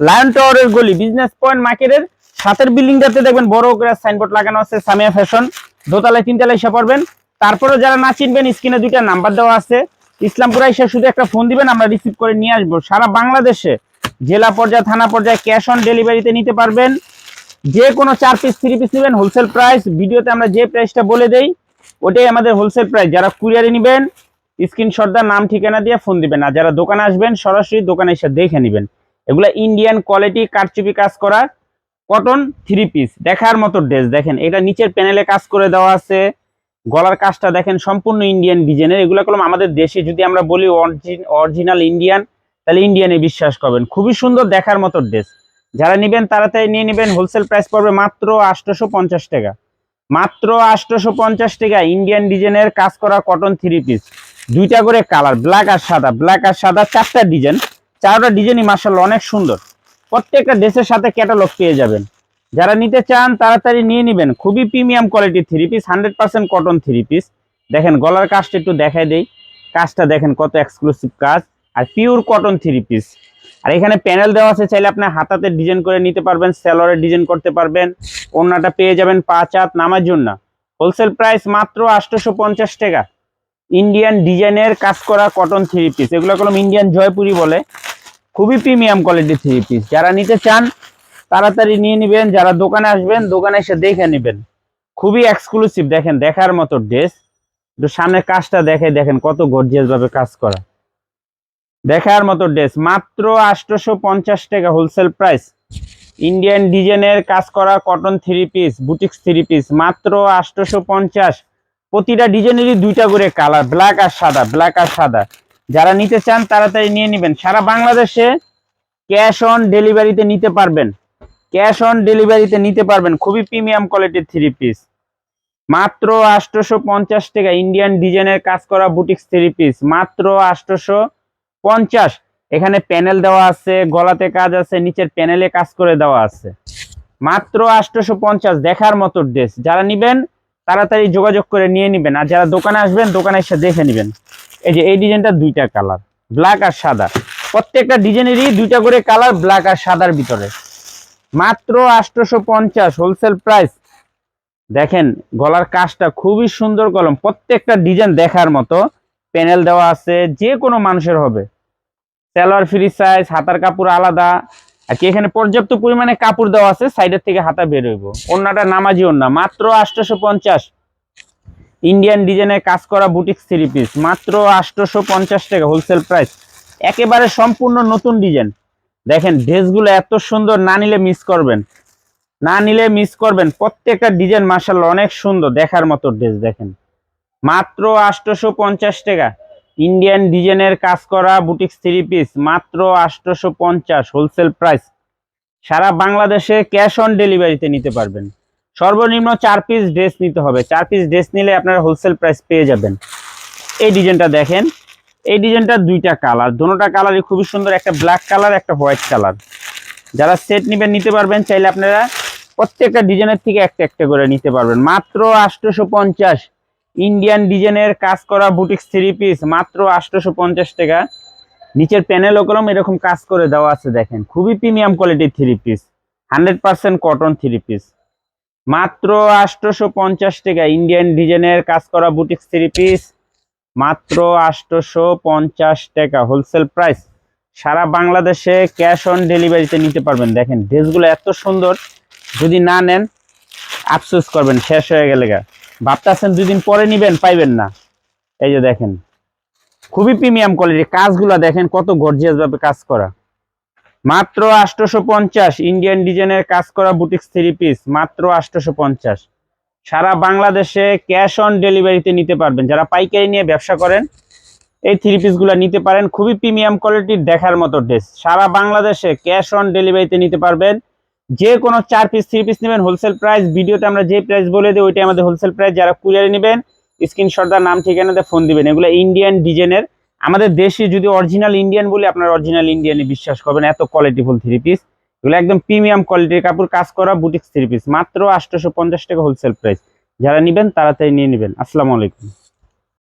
Lion টাওয়ারের গলি business point মার্কেটের সাতের বিল্ডিংটাতে দেখবেন বড় করে সাইনবোর্ড লাগানো আছে সামিয়া ফ্যাশন দোতলায়, তিনতলায় এসে পড়বেন। তারপরে যারা না চিনবেন স্ক্রিনে দুইটা নাম্বার দেওয়া আছে। ইসলামপুরে এসে শুধু একটা ফোন দিবেন, আমরা রিসিভ করে নিয়ে আসব। সারা বাংলাদেশে জেলা পর্যায়ে, থানা পর্যায়ে ক্যাশ অন ডেলিভারিতে নিতে পারবেন। যে কোনো চার পিস থ্রি পিস নেবেন হোলসেল প্রাইস ভিডিওতে আমরা যে প্রাইসটা বলে দেই, ওটাই আমাদের হোলসেল প্রাইস যারা কুরিয়ারে নেবেন স্ক্রিনশট দা নাম, ঠিকানা দিয়ে ফোন দিবেন। আর যারা দোকানে আসবেন, সরাসরি দোকানে এসে দেখে নেবেন। এগুলা ইন্ডিয়ান কোয়ালিটি কারচুপি কাজ করা কটন থ্রি পিস দেখার মতো ড্রেস দেখেন, এটা নিচের প্যানেলে কাজ করে দেওয়া আছে। গলার কাজটা দেখেন, সম্পূর্ণ ইন্ডিয়ান ডিজাইনের এগুলো কলম আমাদের দেশে যদি আমরা বলি অরিজিনাল ইন্ডিয়ান তাহলে ইন্ডিয়ানে বিশ্বাস করবেন। খুবই সুন্দর দেখার মতো ড্রেস যারা নেবেন তাড়াতাড়ি নিয়ে নেবেন। হোলসেল প্রাইস পড়বে মাত্র আটশোশো পঞ্চাশ টাকা। মাত্র আটশোশো পঞ্চাশ টাকা ইন্ডিয়ান ডিজাইনের কাজ করা কটন থ্রি পিস দুইটা করে কালার ব্ল্যাক আর সাদা। ব্ল্যাক আর সাদা চারটা ডিজাইন চারটা ডিজাইনই মার্শাল অনেক সুন্দর। প্রত্যেকটা ড্রেসের সাথে ক্যাটালগ পেয়ে যাবেন। যারা নিতে চান, তাড়াতাড়ি নিয়ে নেবেন। খুবই premium quality three piece hundred percent cotton three piece দেখেন, গলার কাজটা একটু দেখাই দেই। কাজটা দেখেন, কত এক্সক্লুসিভ কাজ। আর পিওর কটন থ্রি পিস আর এখানে প্যানেল দেওয়া আছে, চাইলে আপনি হাতাতে ডিজাইন করে নিতে পারবেন সেলরের ডিজাইন করতে পারবেন। ওড়নাটা পেয়ে যাবেন পাঁচ হাত, নামার জন্য। হোলসেল প্রাইস মাত্র আটশোশো পঞ্চাশ টাকা। ইন্ডিয়ান ডিজাইনের কাজ করা কটন থ্রি পিস এগুলো কলম ইন্ডিয়ান জয়পুরি বলে। খুবই প্রিমিয়াম কোয়ালিটির থ্রি পিস যারা নিতে চান, তাড়াতাড়ি নিয়ে নেবেন। যারা দোকানে আসবেন, দোকানে এসে দেখে নেবেন। খুবই এক্সক্লুসিভ দেখেন, দেখার মতো ড্রেস একটু সামনের কাজটা দেখে দেখেন কত গর্জিয়াস ভাবে কাজ করা। দেখার মতো ড্রেস মাত্র আটশোশো পঞ্চাশ টাকা হোলসেল প্রাইস ইন্ডিয়ান ডিজাইনের কাজ করা cotton three piece boutiques three piece মাত্র আটশোশো পঞ্চাশ। প্রতিটা ডিজাইনেরই দুইটা করে কালার ব্ল্যাক আর সাদা ব্ল্যাক আর সাদা। যারা নিতে চান তাড়াতাড়ি নিয়ে নেবেন। সারা বাংলাদেশে ক্যাশ অন ডেলিভারিতে নিতে পারবেন। ক্যাশ অন ডেলিভারিতে নিতে পারবেন খুবই প্রিমিয়াম কোয়ালিটির থ্রি পিস। মাত্র আটশোশো পঞ্চাশ টাকা ইন্ডিয়ান ডিজাইনের কাজ করা বুটিক্স থ্রি পিস। মাত্র আটশোশো পঞ্চাশ এখানে প্যানেল দেওয়া আছে, গলাতে কাজ আছে, নিচের প্যানেলে কাজ করে দেওয়া আছে। মাত্র আটশোশো পঞ্চাশ দেখার মতো ড্রেস। যারা নিবেন, তাড়াতাড়ি যোগাযোগ করে নিয়ে নেবেন। আর যারা দোকানে আসবেন, দোকানে এসে দেখে নেবেন। এই যে এই ডিজাইনটা দুইটা কালার ব্ল্যাক আর সাদা। প্রত্যেকটা ডিজাইনেরই দুইটা করে কালার ব্ল্যাক আর সাদার ভিতরে। মাত্র আটশোশো পঞ্চাশ হোলসেল প্রাইস দেখেন, গলার কাজটা খুবই সুন্দর কলম। প্রত্যেকটা ডিজাইন দেখার মতো প্যানেল দেওয়া আছে, যে কোনো মানুষের হবে। সালোয়ার ফ্রি সাইজ হাতার কাপড় আলাদা। আর কি, এখানে পর্যাপ্ত পরিমাণে কাপড় দেওয়া আছে সাইডের থেকে হাতা বের হইব। অন্যটা নামাজি ওন্না মাত্র আটশোশো পঞ্চাশ। ইন্ডিয়ান ডিজাইনের কাজ করা বুটিক থ্রি পিস মাত্র আটশোশো পঞ্চাশ টাকা হোলসেল প্রাইস একেবারে সম্পূর্ণ নতুন ডিজাইন দেখেন ড্রেসগুলো এত সুন্দর, না নিলে মিস করবেন। না নিলে মিস করবেন। প্রত্যেকটা ডিজাইন মার্শাল অনেক সুন্দর দেখার মতো ড্রেস দেখেন। মাত্র আটশোশো পঞ্চাশ টাকা। ইন্ডিয়ান ডিজাইনের কাজ করা বুটিক্স থ্রি পিস মাত্র আটশোশো পঞ্চাশ হোলসেল প্রাইস সারা বাংলাদেশে ক্যাশ অন ডেলিভারিতে নিতে পারবেন। সর্বনিম্ন চার পিস ড্রেস নিতে হবে। চার পিস ড্রেস নিলে আপনারা হোলসেল প্রাইস পেয়ে যাবেন। এই ডিজাইনটা দেখেন। এই ডিজাইনটা দুইটা কালার দুটোটা কালারই খুবই সুন্দর। একটা ব্ল্যাক কালার একটা হোয়াইট কালার যারা সেট নেবেন, নিতে পারবেন। চাইলে আপনারা প্রত্যেকটা ডিজাইনের থেকে একটা একটা করে নিতে পারবেন। মাত্র আটশোশো পঞ্চাশ ইন্ডিয়ান ডিজাইনের কাজ করা বুটিক্স থ্রি পিস মাত্র আটশোশো পঞ্চাশ টাকা। নিচের প্যানেল ওকরম এরকম কাজ করে দেওয়া আছে, দেখেন। খুবই প্রিমিয়াম কোয়ালিটির three piece hundred percent cotton three piece মাত্র আটশোশো পঞ্চাশ টাকা ইন্ডিয়ান ডিজাইনের কাজ করা বুটিক থ্রি পিস মাত্র আটশোশো পঞ্চাশ টাকা হোলসেল প্রাইস সারা বাংলাদেশে ক্যাশ অন ডেলিভারিতে নিতে পারবেন। দেখেন ড্রেসগুলো এত সুন্দর, যদি না নেন, আফসোস করবেন, শেষ হয়ে গেলে গা। ভাবতেছেন দুদিন পরে নিবেন, পাইবেন না। এই যে দেখেন, খুবই প্রিমিয়াম কোয়ালিটি কাজগুলো দেখেন, কত গর্জিয়াসভাবে কাজ করা। মাত্র আটশোশো পঞ্চাশ ইন্ডিয়ান ডিজাইনের কাজ করা বুটিক্স থ্রি পিস, মাত্র আটশোশো পঞ্চাশ সারা বাংলাদেশে ক্যাশ অন ডেলিভারিতে নিতে পারবেন। যারা পাইকারি নিয়ে ব্যবসা করেন, এই থ্রি পিসগুলো নিতে পারেন। খুবই প্রিমিয়াম কোয়ালিটির দেখার মতো ড্রেস। সারা বাংলাদেশে ক্যাশ অন ডেলিভারিতে নিতে পারবেন। যে কোনো চার পিস, থ্রি পিস নেবেন। হোলসেল প্রাইস ভিডিওতে আমরা যে প্রাইস বলে দিই, ওইটাই আমাদের হোলসেল প্রাইস। যারা কুরিয়ারে নেবেন, স্ক্রিনশট তার নাম, ঠিকানাতে ফোন দিবেন। এগুলো ইন্ডিয়ান ডিজাইনের আমাদের দেশে যদি অরিজিনাল ইন্ডিয়ান বলি, আপনার অরিজিনাল ইন্ডিয়ানই বিশ্বাস করবেন, এত কোয়ালিটিফুল থ্রি পিস এগুলো একদম প্রিমিয়াম কোয়ালিটির কাপড়, কাজ করা বুটিক্স থ্রি পিস মাত্র আটশোশো পঞ্চাশ টাকা হোলসেল প্রাইস যারা নেবেন, তাড়াতাড়ি নিয়ে নেবেন। আসসালামু আলাইকুম।